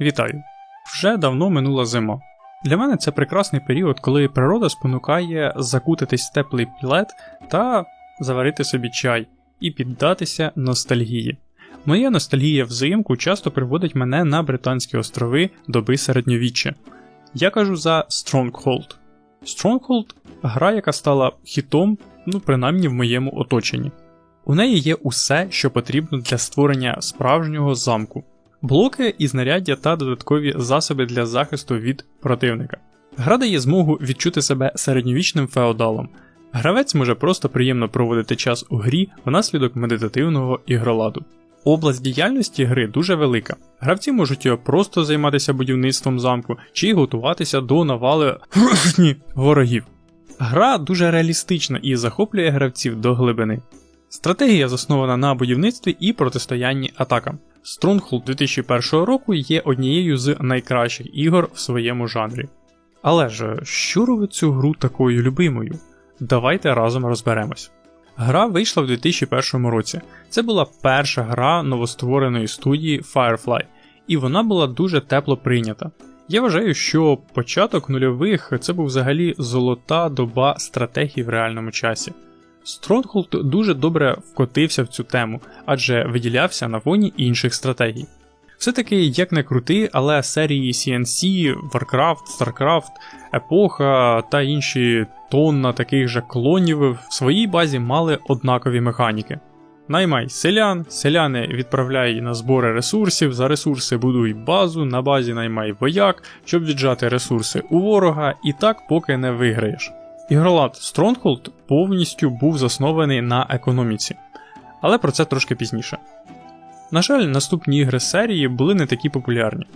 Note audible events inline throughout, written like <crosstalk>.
Вітаю! Вже давно минула зима. Для мене це прекрасний період, коли природа спонукає закутатись в теплий плед та заварити собі чай і піддатися ностальгії. Моя ностальгія взимку часто приводить мене на Британські острови доби середньовіччя. Я кажу за Stronghold. Stronghold гра, яка стала хітом, ну принаймні в моєму оточенні. У неї є усе, що потрібно для створення справжнього замку блоки і знаряддя та додаткові засоби для захисту від противника. Гра дає змогу відчути себе середньовічним феодалом. Гравець може просто приємно проводити час у грі внаслідок медитативного ігроладу. Область діяльності гри дуже велика. Гравці можуть просто займатися будівництвом замку чи готуватися до навали <clears throat> ворогів. Гра дуже реалістична і захоплює гравців до глибини. Стратегія заснована на будівництві і протистоянні атакам. Stronghold 2001 року є однією з найкращих ігор в своєму жанрі. Але ж, що робить цю гру такою любимою? Давайте разом розберемось. Гра вийшла в 2001 році. Це була перша гра новоствореної студії Firefly, і вона була дуже тепло прийнята. Я вважаю, що початок нульових це був взагалі золота доба стратегії в реальному часі. Stronghold дуже добре вкотився в цю тему, адже виділявся на фоні інших стратегій. Все-таки, як не крути, але серії CNC, Warcraft, StarCraft, Епоха та інші тонна таких же клонів в своїй базі мали однакові механіки. Наймай селян, селяни відправляй на збори ресурсів, за ресурси будуй базу, на базі наймай вояк, щоб віджати ресурси у ворога, і так поки не виграєш. Ігролад Stronghold повністю був заснований на економіці, але про це трошки пізніше. На жаль, наступні ігри серії були не такі популярні.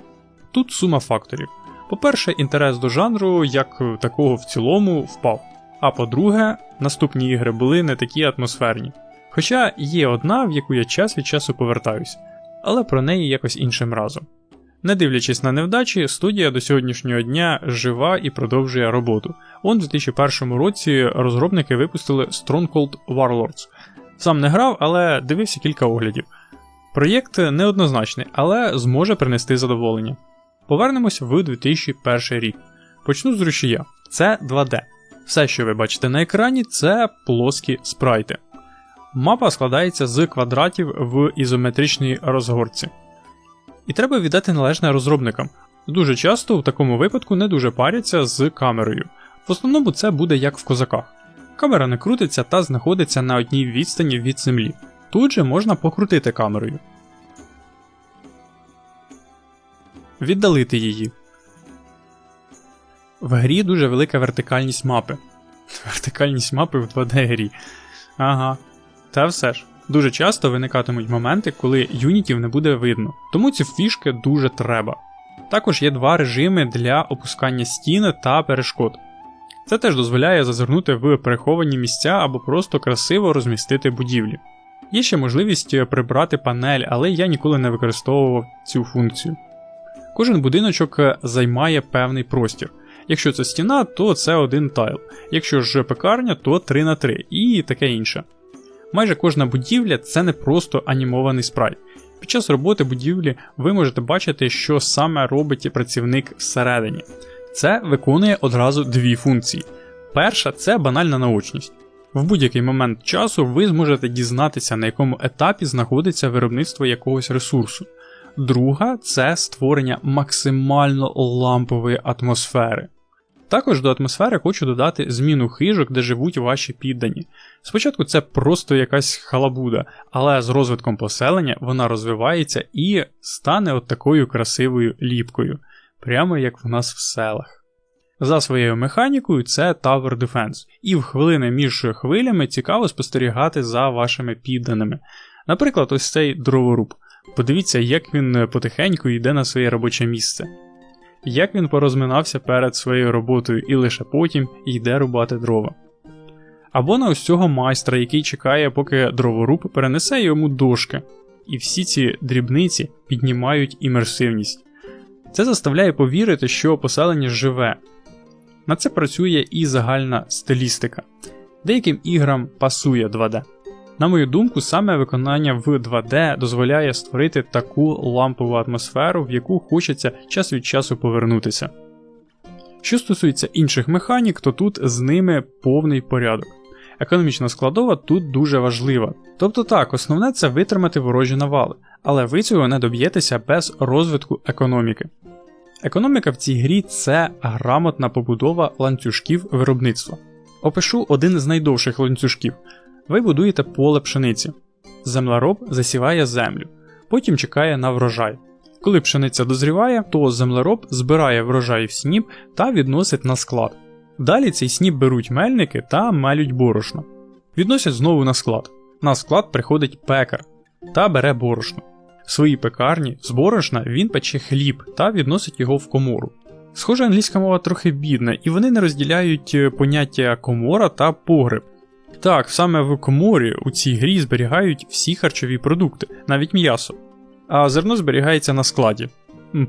Тут сума факторів. По-перше, інтерес до жанру як такого в цілому впав. А по-друге, наступні ігри були не такі атмосферні. Хоча є одна, в яку я час від часу повертаюсь, але про неї якось іншим разом. Не дивлячись на невдачі, студія до сьогоднішнього дня жива і продовжує роботу. У 2001 році розробники випустили Stronghold Warlords. Сам не грав, але дивився кілька оглядів. Проєкт неоднозначний, але зможе принести задоволення. Повернемось в 2001 рік. Почну з рушія. Це 2D. Все, що ви бачите на екрані, це плоскі спрайти. Мапа складається з квадратів в ізометричній розгорці. І треба віддати належне розробникам. Дуже часто в такому випадку не дуже паряться з камерою. В основному це буде як в козаках. Камера не крутиться та знаходиться на одній відстані від землі. Тут же можна покрутити камерою. Віддалити її. В грі дуже велика вертикальність мапи. <laughs> Вертикальність мапи в 2D грі. Ага. Та все ж. Дуже часто виникатимуть моменти, коли юнітів не буде видно, тому ці фішки дуже треба. Також є два режими для опускання стін та перешкод. Це теж дозволяє зазирнути в переховані місця або просто красиво розмістити будівлі. Є ще можливість прибрати панель, але я ніколи не використовував цю функцію. Кожен будиночок займає певний простір. Якщо це стіна, то це один тайл, якщо ж пекарня, то 3 на 3 і таке інше. Майже кожна будівля це не просто анімований спрайт. Під час роботи будівлі ви можете бачити, що саме робить працівник всередині. Це виконує одразу дві функції. Перша це банальна наочність. В будь-який момент часу ви зможете дізнатися, на якому етапі знаходиться виробництво якогось ресурсу. Друга це створення максимально лампової атмосфери. Також до атмосфери хочу додати зміну хижок, де живуть ваші піддані. Спочатку це просто якась халабуда, але з розвитком поселення вона розвивається і стане от такою красивою ліпкою, прямо як в нас в селах. За своєю механікою це Tower Defense, і в хвилини між хвилями цікаво спостерігати за вашими підданими. Наприклад, ось цей дроворуб. Подивіться, як він потихеньку йде на своє робоче місце як він порозминався перед своєю роботою і лише потім йде рубати дрова. Або на ось цього майстра, який чекає, поки дроворуб перенесе йому дошки, і всі ці дрібниці піднімають імерсивність. Це заставляє повірити, що поселення живе. На це працює і загальна стилістика. Деяким іграм пасує 2D. На мою думку, саме виконання в 2D дозволяє створити таку лампову атмосферу, в яку хочеться час від часу повернутися. Що стосується інших механік, то тут з ними повний порядок. Економічна складова тут дуже важлива. Тобто так, основне це витримати ворожі навали, але ви цього не доб'єтеся без розвитку економіки. Економіка в цій грі це грамотна побудова ланцюжків виробництва. Опишу один з найдовших ланцюжків. Ви будуєте поле пшениці. Землероб засіває землю, потім чекає на врожай. Коли пшениця дозріває, то землероб збирає врожай в сніп та відносить на склад. Далі цей сніп беруть мельники та мелють борошно. Відносять знову на склад. На склад приходить пекар та бере борошно. В своїй пекарні з борошна він пече хліб та відносить його в комору. Схоже, англійська мова трохи бідна, і вони не розділяють е, поняття комора та погреб. Так, саме в коморі у цій грі зберігають всі харчові продукти, навіть м'ясо. А зерно зберігається на складі.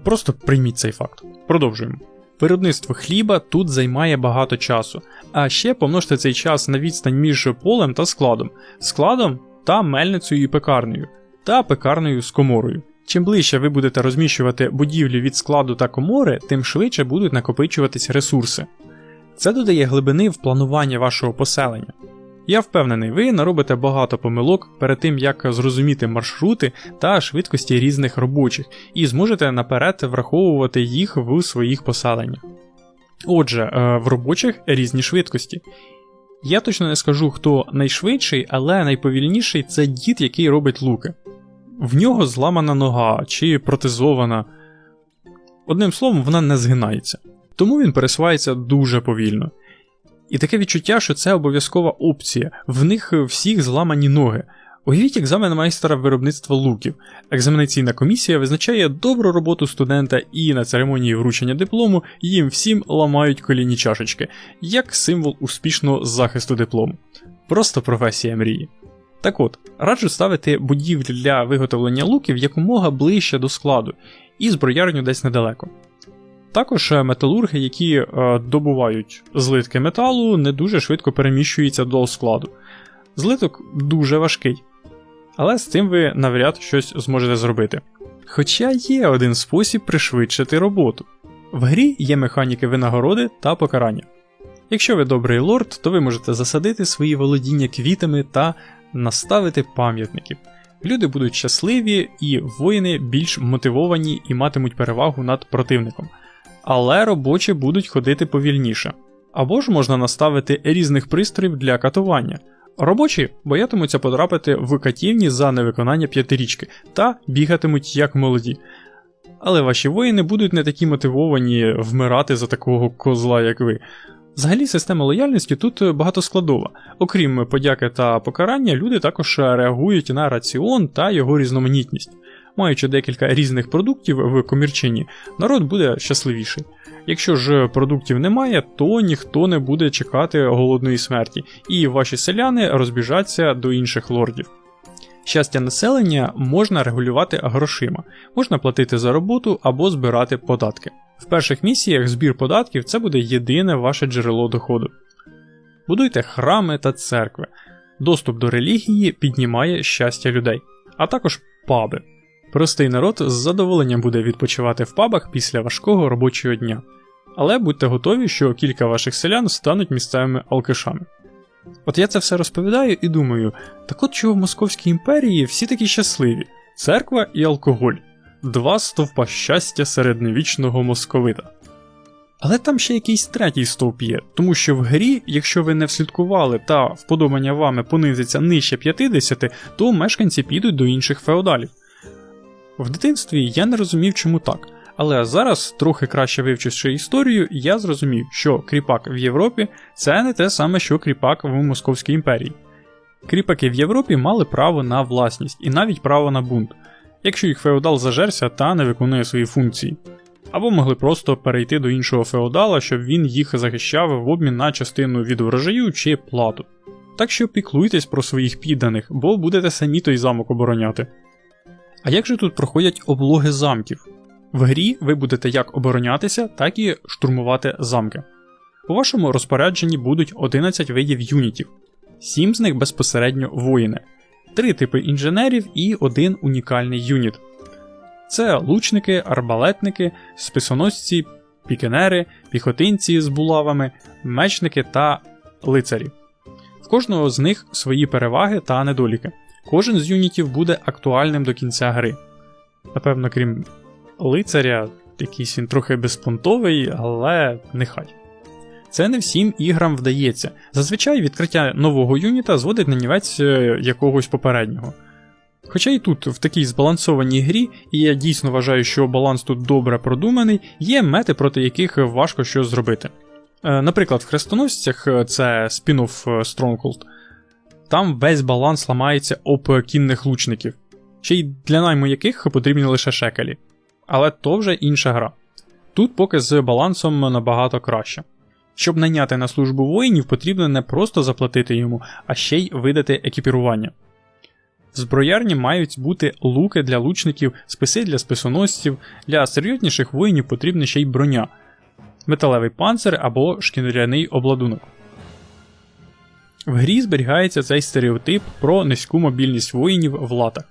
Просто прийміть цей факт. Продовжуємо. Виробництво хліба тут займає багато часу, а ще помножте цей час на відстань між полем та складом, складом та мельницею і пекарнею, та пекарнею з коморою. Чим ближче ви будете розміщувати будівлі від складу та комори, тим швидше будуть накопичуватись ресурси. Це додає глибини в планування вашого поселення. Я впевнений, ви наробите багато помилок перед тим, як зрозуміти маршрути та швидкості різних робочих, і зможете наперед враховувати їх в своїх поселеннях. Отже, е, в робочих різні швидкості. Я точно не скажу, хто найшвидший, але найповільніший це дід, який робить луки. В нього зламана нога чи протезована. Одним словом, вона не згинається. Тому він пересувається дуже повільно. І таке відчуття, що це обов'язкова опція, в них всіх зламані ноги. Уявіть екзамен майстера виробництва луків. Екзаменаційна комісія визначає добру роботу студента і на церемонії вручення диплому їм всім ламають коліні чашечки, як символ успішного захисту диплому. Просто професія мрії. Так от, раджу ставити будівлі для виготовлення луків якомога ближче до складу, і зброярню десь недалеко. Також е, металурги, які е, добувають злитки металу, не дуже швидко переміщуються до складу. Злиток дуже важкий, але з цим ви навряд щось зможете зробити. Хоча є один спосіб пришвидшити роботу. В грі є механіки винагороди та покарання. Якщо ви добрий лорд, то ви можете засадити свої володіння квітами та наставити пам'ятників. Люди будуть щасливі і воїни більш мотивовані і матимуть перевагу над противником але робочі будуть ходити повільніше. Або ж можна наставити різних пристроїв для катування. Робочі боятимуться потрапити в катівні за невиконання п'ятирічки та бігатимуть як молоді. Але ваші воїни будуть не такі мотивовані вмирати за такого козла, як ви. Взагалі, система лояльності тут багатоскладова. Окрім подяки та покарання, люди також реагують на раціон та його різноманітність маючи декілька різних продуктів в комірчині, народ буде щасливіший. Якщо ж продуктів немає, то ніхто не буде чекати голодної смерті, і ваші селяни розбіжаться до інших лордів. Щастя населення можна регулювати грошима, можна платити за роботу або збирати податки. В перших місіях збір податків це буде єдине ваше джерело доходу. Будуйте храми та церкви. Доступ до релігії піднімає щастя людей, а також паби. Простий народ з задоволенням буде відпочивати в пабах після важкого робочого дня. Але будьте готові, що кілька ваших селян стануть місцевими алкашами. От я це все розповідаю і думаю, так от чого в Московській імперії всі такі щасливі церква і алкоголь два стовпа щастя середньовічного московита. Але там ще якийсь третій стовп є, тому що в грі, якщо ви не вслідкували та вподобання вами понизиться нижче 50, то мешканці підуть до інших феодалів. В дитинстві я не розумів, чому так. Але зараз, трохи краще вивчивши історію, я зрозумів, що кріпак в Європі це не те саме, що кріпак в Московській імперії. Кріпаки в Європі мали право на власність і навіть право на бунт, якщо їх феодал зажерся та не виконує свої функції, або могли просто перейти до іншого феодала, щоб він їх захищав в обмін на частину від врожаю чи плату. Так що піклуйтесь про своїх підданих, бо будете самі той замок обороняти. А як же тут проходять облоги замків? В грі ви будете як оборонятися, так і штурмувати замки. У вашому розпорядженні будуть 11 видів юнітів, 7 з них безпосередньо воїни. три типи інженерів і один унікальний юніт. Це лучники, арбалетники, списоносці, пікенери, піхотинці з булавами, мечники та лицарі. В кожного з них свої переваги та недоліки. Кожен з юнітів буде актуальним до кінця гри. Напевно, крім лицаря, якийсь він трохи безпонтовий, але нехай. Це не всім іграм вдається. Зазвичай відкриття нового юніта зводить на нівець е, якогось попереднього. Хоча і тут, в такій збалансованій грі, і я дійсно вважаю, що баланс тут добре продуманий, є мети, проти яких важко щось зробити. Е, Наприклад, в хрестоносцях е, це спін-офф Stronghold, там весь баланс ламається об кінних лучників, ще й для найму яких потрібні лише шекелі. Але то вже інша гра. Тут поки з балансом набагато краще. Щоб найняти на службу воїнів, потрібно не просто заплатити йому, а ще й видати екіпірування. В зброярні мають бути луки для лучників, списи для списоносців, для серйозніших воїнів потрібна ще й броня, металевий панцир або шкіряний обладунок. В грі зберігається цей стереотип про низьку мобільність воїнів в латах.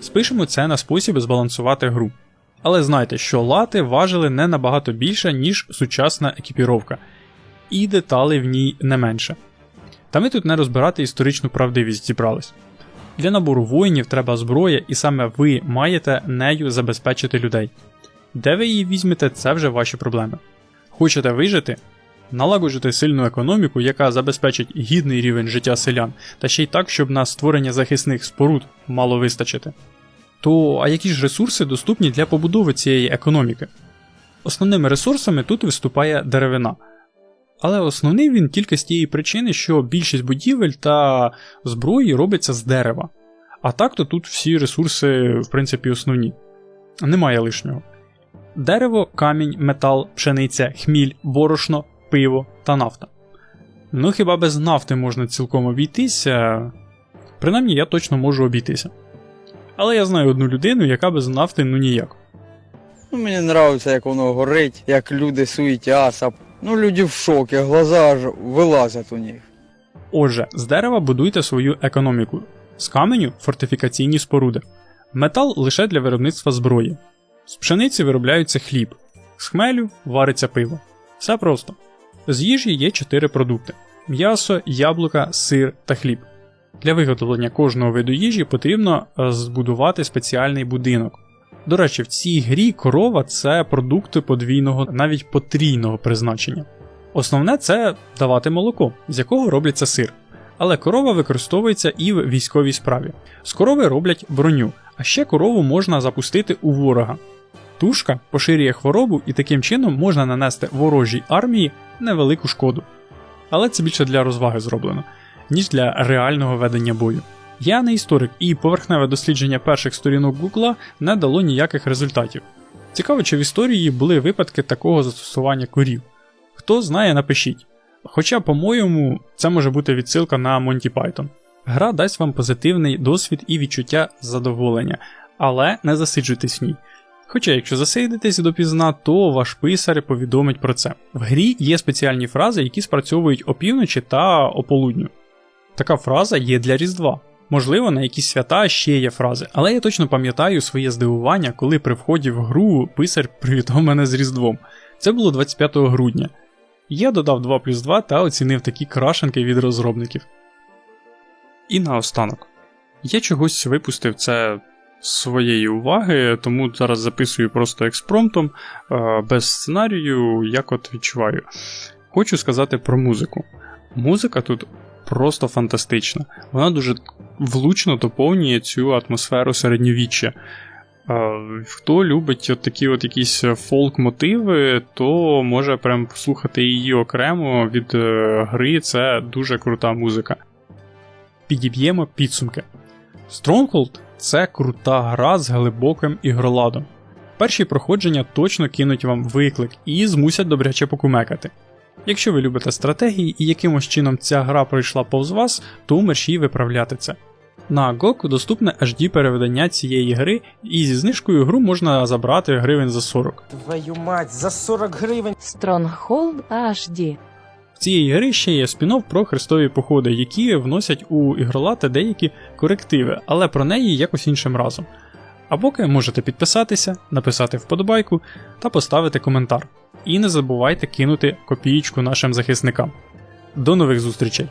Спишемо це на спосіб збалансувати гру. Але знайте, що лати важили не набагато більше, ніж сучасна екіпіровка, і деталей в ній не менше. Та ми тут не розбирати історичну правдивість зібрались. Для набору воїнів треба зброя, і саме ви маєте нею забезпечити людей. Де ви її візьмете, це вже ваші проблеми. Хочете вижити? Налагоджуйте сильну економіку, яка забезпечить гідний рівень життя селян, та ще й так, щоб на створення захисних споруд мало вистачити. То а які ж ресурси доступні для побудови цієї економіки? Основними ресурсами тут виступає деревина. Але основний він тільки з тієї причини, що більшість будівель та зброї робиться з дерева. А так то тут всі ресурси, в принципі, основні. Немає лишнього. Дерево, камінь, метал, пшениця, хміль, борошно, пиво та нафта. Ну хіба без нафти можна цілком обійтися? Принаймні я точно можу обійтися. Але я знаю одну людину, яка без нафти ну ніяк. Ну, мені подобається, як воно горить, як люди суетяться. Ну, люди в шокі, глаза аж вилазять у них. Отже, з дерева будуйте свою економіку, з каменю фортифікаційні споруди, метал лише для виробництва зброї. З пшениці виробляється хліб, з хмелю вариться пиво. Все просто. З їжі є 4 продукти: м'ясо, яблука, сир та хліб. Для виготовлення кожного виду їжі потрібно е, збудувати спеціальний будинок. До речі, в цій грі корова це продукти подвійного, навіть потрійного призначення. Основне це давати молоко, з якого робляться сир. Але корова використовується і в військовій справі. З корови роблять броню, а ще корову можна запустити у ворога. Тушка поширює хворобу і таким чином можна нанести ворожій армії невелику шкоду. Але це більше для розваги зроблено, ніж для реального ведення бою. Я не історик, і поверхневе дослідження перших сторінок Гугла не дало ніяких результатів. Цікаво, чи в історії були випадки такого застосування корів. Хто знає, напишіть. Хоча, по-моєму, це може бути відсилка на Monty Python. Гра дасть вам позитивний досвід і відчуття задоволення, але не засиджуйтесь в ній. Хоча, якщо засидитесь допізна, то ваш писар повідомить про це. В грі є спеціальні фрази, які спрацьовують опівночі та ополудню. Така фраза є для Різдва. Можливо, на якісь свята ще є фрази, але я точно пам'ятаю своє здивування, коли при вході в гру писар привітав мене з Різдвом. Це було 25 грудня. Я додав 2 плюс 2 та оцінив такі крашенки від розробників. І наостанок. Я чогось випустив це своєї уваги, тому зараз записую просто експромтом, е, без сценарію, як от відчуваю. Хочу сказати про музику. Музика тут просто фантастична. Вона дуже влучно доповнює цю атмосферу середньовіччя. Е, Хто любить от такі от якісь фолк-мотиви, то може прям послухати її окремо від е, гри. Це дуже крута музика. Підіб'ємо підсумки. Stronghold це крута гра з глибоким ігроладом. Перші проходження точно кинуть вам виклик і змусять добряче покумекати. Якщо ви любите стратегії і якимось чином ця гра пройшла повз вас, то мерщій виправляти це. На GOG доступне HD переведення цієї гри, і зі знижкою гру можна забрати гривень за 40. Твою мать, за 40 гривень. Stronghold HD. Цієї гри ще є спін-офф про хрестові походи, які вносять у ігролати деякі корективи, але про неї якось іншим разом. А поки можете підписатися, написати вподобайку та поставити коментар. І не забувайте кинути копієчку нашим захисникам. До нових зустрічей!